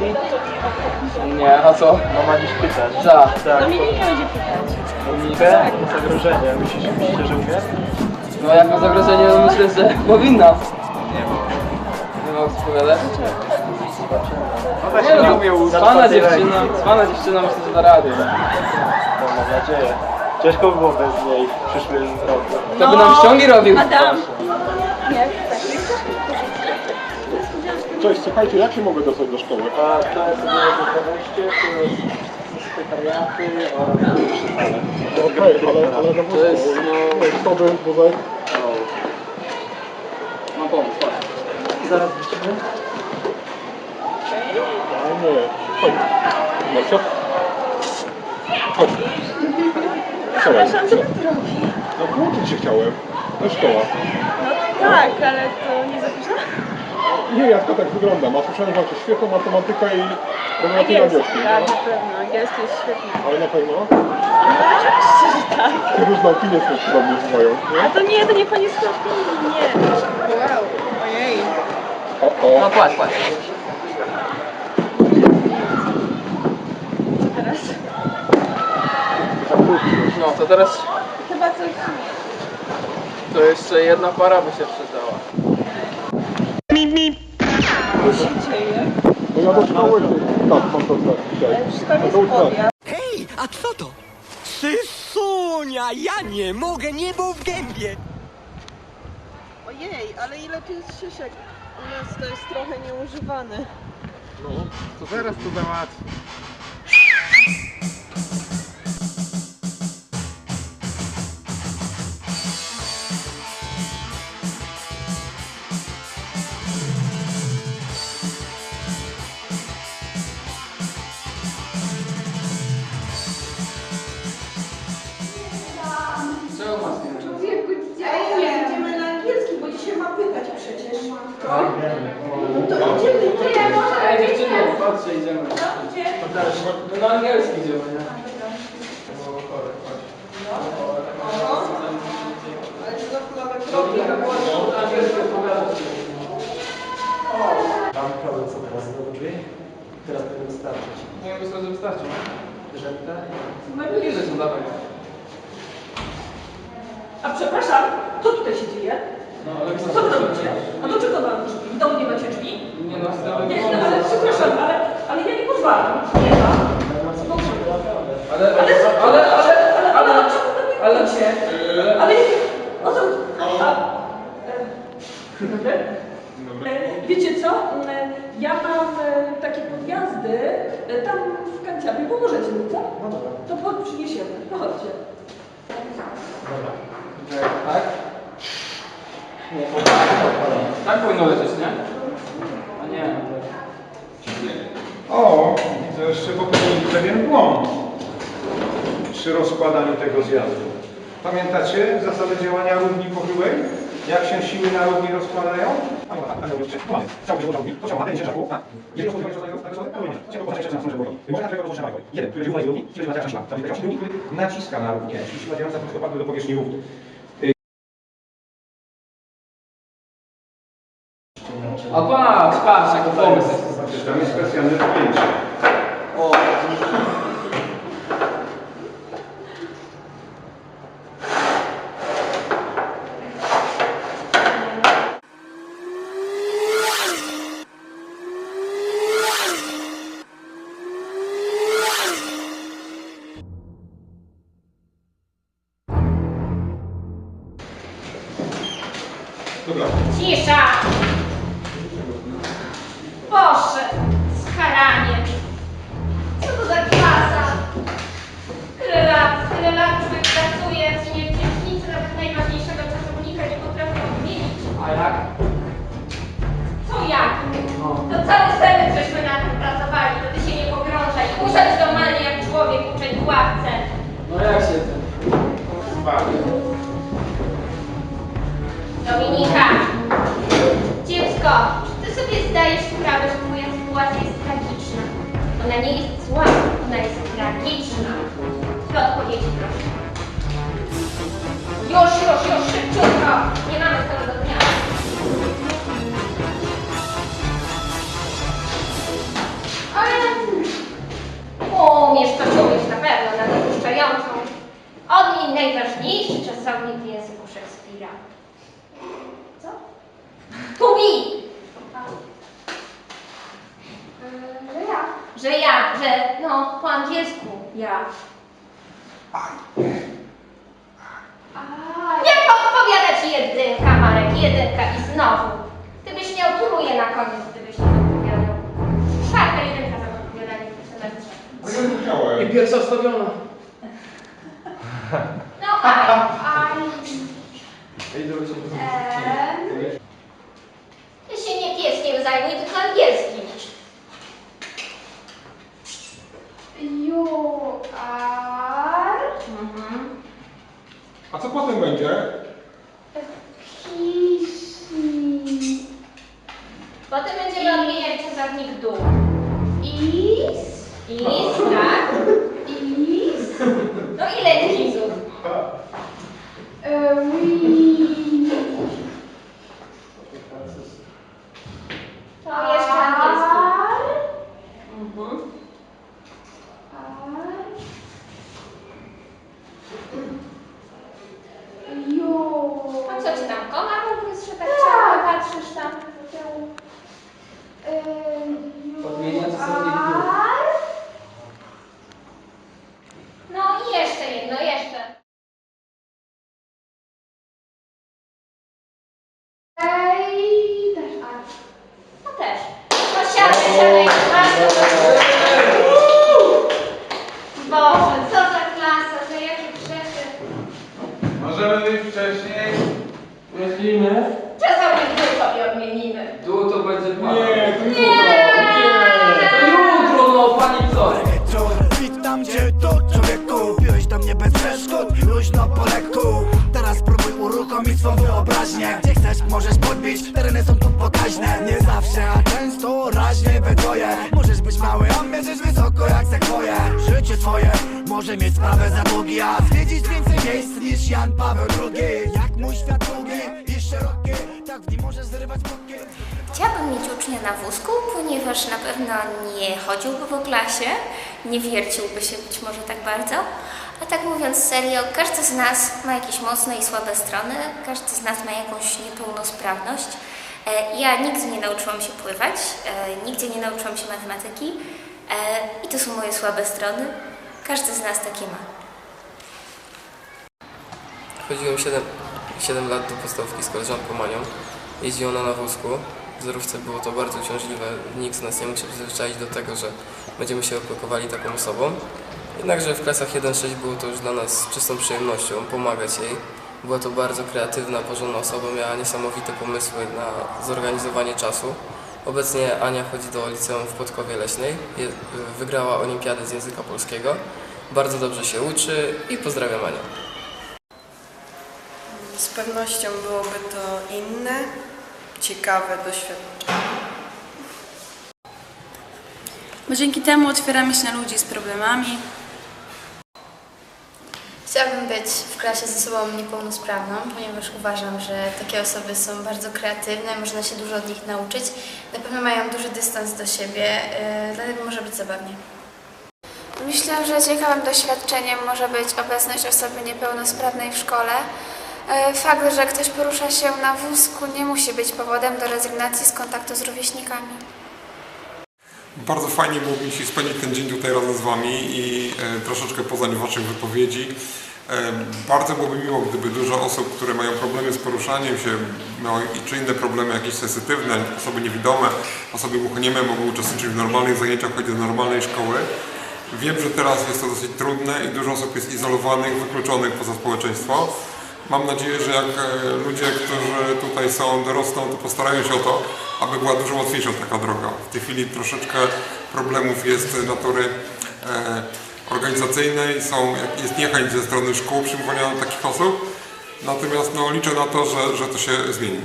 Aniczki? Nie, a co? Mam Aniś pytać. Za. Tak. Dominika będzie pytać. Dominikę? Zagrożenie. Myślisz, myślicie, że umie? No jako zagrożenie no myślę, że powinna. Nie ma. Nie mogę spowiadać. Ona Nie się nie no, umie uczyć. Cwana dziewczyna, cwana dziewczyna myślę, że da radę. No, mam nadzieję. Ciężko by było bez niej w przyszłym roku. To by nam ściągi robił. Adam! Nie. Cześć, słuchajcie, jak się mogę dostać do szkoły? A to jest wejście, tu jest sekretariaty oraz sale. Okej, ale, ale na To jest, wózku. no, Ej, Schody, wózek. mam pomysł, patrz. Zaraz wrócimy. A nie, chodź. Marcia? Chodź. Wczoraj. Przepraszam, co robi? No włączyć się chciałem. To szkoła. No tak, ale to? Nie, Jacka tak wyglądam. A słyszałem, że macie świetną matematykę i matematykę Angielski, angielski. tak, na pewno. Angielski jest świetny. Ale na pewno? No oczywiście, że tak. Ty różne opinie są podobnie z moją. A to nie, to nie pani Skowki, nie. Wow, ojej. O, o. No patrz, patrz. Co teraz? No to teraz Chyba coś... to jeszcze jedna para by się przydała. Co się dzieje? No ja do szkoły. Tak, mam to tak dzisiaj. Podia. Hej, a co to? Sysunia, ja nie mogę, niebo w gębie. Ojej, ale ile tu jest szyszek? U nas to jest trochę nieużywane. No, to zaraz to załatwię. Ej dziewczyny, patrzcie, idziemy. No na angielski idziemy, nie? No, chory, chodź. Ale znowu mamy No, angielski odpowiada ci. Mam problem co teraz zrobię. Teraz będę wystarczyć. Nie myślę, że wystarczy. Żelka? Najpewniej, że są dawaj. A przepraszam, co tutaj się dzieje? No, ale Co wy robicie? A do czego mam drzwi? W domu nie macie drzwi? Nie no, chcemy... Nie, no, ale przepraszam, ale, ale ja nie pozwalam. Nie ma. Ale, Ale, ale, ale, ale, ale, ale, ale, ale, ale, Ale, o co? A, e, e, Wiecie co? E, Ja mam e, takie podjazdy e, tam w kancelarii. Pomożecie mi, co? No dobra. To przyniesiemy. No chodźcie. Dobra. tak? Nie, tak powinno lecieć, nie? A nie. O, widzę, że popełnili pewien błąd przy rozkładaniu tego zjazdu. Pamiętacie zasadę działania równi pochyłej? Jak się siły na równi rozkładają? Naciska na równię, jeśli siła działająca prostopadła do powierzchni równi. A patrz, patrz, jaki pomysł jest. Tam jest specjalne zdjęcie. O, Dobra. Cisza! Boże, skaranie! Co to za klasa? Tyle lat, tyle lat człowiek pracuje, nie wdzięcznicy nawet najważniejszego czasownika nie potrafią odmienić. a jak? Co jak? To cały semestr żeśmy na tym pracowali, to ty się nie pogrążaj. Usiądź normalnie jak człowiek, uczeń w ławce. No jak się ten? Dominika! Dziecko, czy ty sobie zdajesz sprawę, że sytuacja jest tragiczna. Ona nie jest zła, ona jest tragiczna. Dwie odpowiedzi proszę. Już, już, już, szybciutko! Nie mamy całego dnia. Ale... Umiesz to umiesz na pewno, na dopuszczającą. Od niej najważniejszy czasownik w języku Szekspira. Co? To be! Że ja. Że ja, że no, po angielsku ja. A, Nie podpowiada ci jedynka, Marek, jedynka i znowu. Ty byś miał truje na koniec, gdybyś nie podpowiadał. Czwarta jedynka za podpowiadanie w semestrze. No nie musiałem. I pierwsza wstawiona. No, ale... Ej, dobrze. Ty się nie pieskiem zajmuj, tylko is Is, tak? is No ile podbić, tereny są tu pokaźne. Nie zawsze, a często raźnie we Możesz być mały, a mierzysz wysoko jak sekwoje Życie twoje może mieć sprawę za długi A zwiedzić więcej miejsc niż Jan Paweł II Jak mój świat długi i szeroki Tak w nim możesz zrywać boki Chciałabym mieć ucznia na wózku, ponieważ na pewno nie chodziłby po klasie, nie wierciłby się być może tak bardzo. A tak mówiąc serio, każdy z nas ma jakieś mocne i słabe strony, każdy z nas ma jakąś niepełnosprawność. E, Ja nigdy nie nauczyłam się pływać, e, nigdzie nie nauczyłam się matematyki e, i to są moje słabe strony. Każdy z nas takie ma. Chodziłem 7, 7 lat do podstawówki z koleżanką Manią. Jeździła ona na wózku. Zerówce było to bardzo uciążliwe. Nikt z nas nie mógł się przyzwyczaić do tego, że będziemy się opiekowali taką osobą. Jednakże w klasach 1-6 było to już dla nas czystą przyjemnością pomagać jej. Była to bardzo kreatywna, porządna osoba, miała niesamowite pomysły na zorganizowanie czasu. Obecnie Ania chodzi do liceum w Podkowie Leśnej, wygrała olimpiadę z języka polskiego, bardzo dobrze się uczy i pozdrawiam Anię. Z pewnością byłoby to inne, ciekawe doświadczenie. Bo dzięki temu otwieramy się na ludzi z problemami. Chciałabym być w klasie z osobą niepełnosprawną, ponieważ uważam, że takie osoby są bardzo kreatywne, można się dużo od nich nauczyć. Na pewno mają duży dystans do siebie, yy, dlatego może być zabawnie. Myślę, że ciekawym doświadczeniem może być obecność osoby niepełnosprawnej w szkole. E, Fakt, że ktoś porusza się na wózku nie musi być powodem do rezygnacji z kontaktu z rówieśnikami. Bardzo fajnie było mi się spędzić ten dzień tutaj razem z Wami i e, troszeczkę poznać Waszych wypowiedzi. E, bardzo byłoby miło, gdyby dużo osób, które mają problemy z poruszaniem się, i- czy inne problemy jakieś sensytywne, osoby niewidome, osoby głuchonieme mogły uczestniczyć w normalnych zajęciach, chodzić do normalnej szkoły. Wiem, że teraz jest to dosyć trudne i dużo osób jest izolowanych, wykluczonych poza społeczeństwo. Mam nadzieję, że jak e, ludzie, którzy tutaj są, dorosną, to postarają się o to, aby była dużo łatwiejsza taka droga. W tej chwili troszeczkę problemów jest natury e, organizacyjnej, są, jest niechęć ze strony szkół przyjmowania takich osób. Natomiast no, liczę na to, że, że to się zmieni.